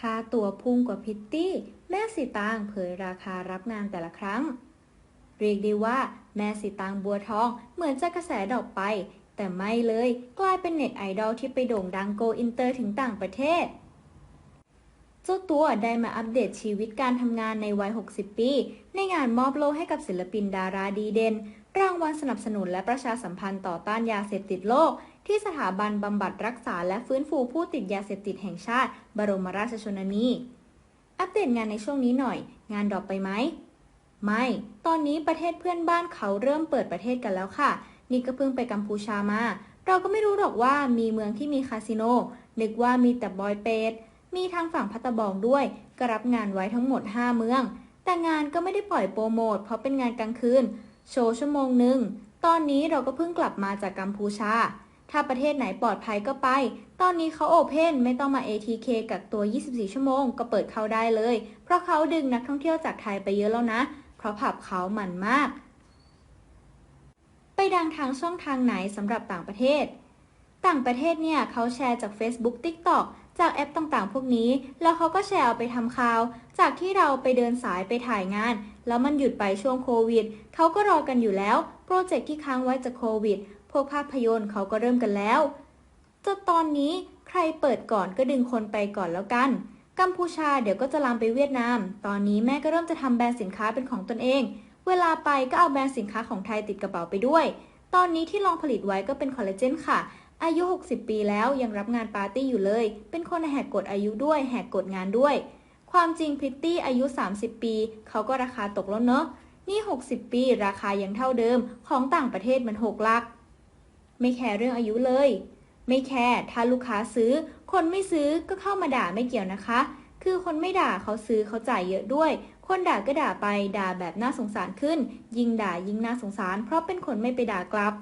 ค่าตัวพุ่งกว่าพิตตี้ แม่สีตางเผยราคารับงานแต่ละครั้ง เรียกได้ว่า แม่สีตางบัวทองเหมือนจะกระแสดอกไป แต่ไม่เลยกลายเป็นเน็ตไอดอลที่ไปโด่งดังโกอินเตอร์ถึงต่างประเทศ จ้าตัวได้มาอัปเดตชีวิตการทำงานในวัย 60 ปี ในงานมอบโล่ให้กับศิลปินดาราดีเด่น รางวัลสนับสนุนและประชาสัมพันธ์ต่อต้านยาเสพติดโลก ที่สถาบันบำบัดรักษาและฟื้นฟูผู้ติดยาเสพติดแห่งชาติ บรมราชชนนี อัปเดตงานในช่วงนี้หน่อย งานดรอปไปไหม ไม่ ตอนนี้ประเทศเพื่อนบ้านเขาเริ่มเปิดประเทศกันแล้วค่ะ นี่ก็เพิ่งไปกัมพูชามา เราก็ไม่รู้หรอกว่ามีเมืองที่มีคาสิโน นึกว่ามีแต่บอยเปด มีทางฝั่งพัตตบองด้วยก็รับงานไว้ทั้งหมด 5 เมือง แต่งานก็ไม่ได้ปล่อยโปรโมทเพราะเป็นงานกลางคืน โชว์ชั่วโมงหนึ่ง ตอนนี้เราก็เพิ่งกลับมาจากกัมพูชา ถ้าประเทศไหนปลอดภัยก็ไป ตอนนี้เขาโอเพนไม่ต้องมา ATK กักตัว 24 ชั่วโมง ก็เปิดเข้าได้เลย เพราะเขาดึงนักท่องเที่ยวจากไทยไปเยอะแล้วนะ เพราะผับเขาหมันมาก ไปดังทางช่องทางไหนสำหรับต่างประเทศ ต่างประเทศเนี่ยเขาแชร์จาก Facebook TikTok จากแอปต่างๆ พวกนี้ แล้วเขาก็แชร์เอาไปทำข่าว จากที่เราไปเดินสายไปถ่ายงาน แล้วมันหยุดไปช่วงโควิด เขาก็รอกันอยู่แล้ว โปรเจกต์ที่ค้างไว้จากโควิด พวกภาพยนตร์เขาก็เริ่มกันแล้วจนตอนนี้ใครเปิดก่อนก็ดึงคนไปก่อนแล้วกัน กัมพูชาเดี๋ยวก็จะลามไปเวียดนาม ตอนนี้แม่ก็เริ่มจะทำแบรนด์สินค้าเป็นของตนเอง เวลาไปก็เอาแบรนด์สินค้าของไทยติดกระเป๋าไปด้วย ตอนนี้ที่ลองผลิตไว้ก็เป็นคอลลาเจนค่ะ อายุ 60 ปีแล้วยังรับงานปาร์ตี้อยู่เลย เป็นคนแหกกฎอายุด้วยแหกกฎงานด้วย ความจริงพริตตี้อายุ 30 ปี เขาก็ราคาตกแล้วเนอะ นี่ 60 ปีราคายังเท่าเดิม ของต่างประเทศมัน6หลัก ไม่แคร์เรื่องอายุเลย ไม่แคร์ถ้าลูกค้าซื้อ คนไม่ซื้อก็เข้ามาด่าไม่เกี่ยวนะคะ คือคนไม่ด่าเขาซื้อเขาจ่ายเยอะด้วย คนด่าก็ด่าไปด่าแบบน่าสงสารขึ้น ยิ่งด่ายิ่งน่าสงสาร เพราะเป็นคนไม่ไปด่ากลับ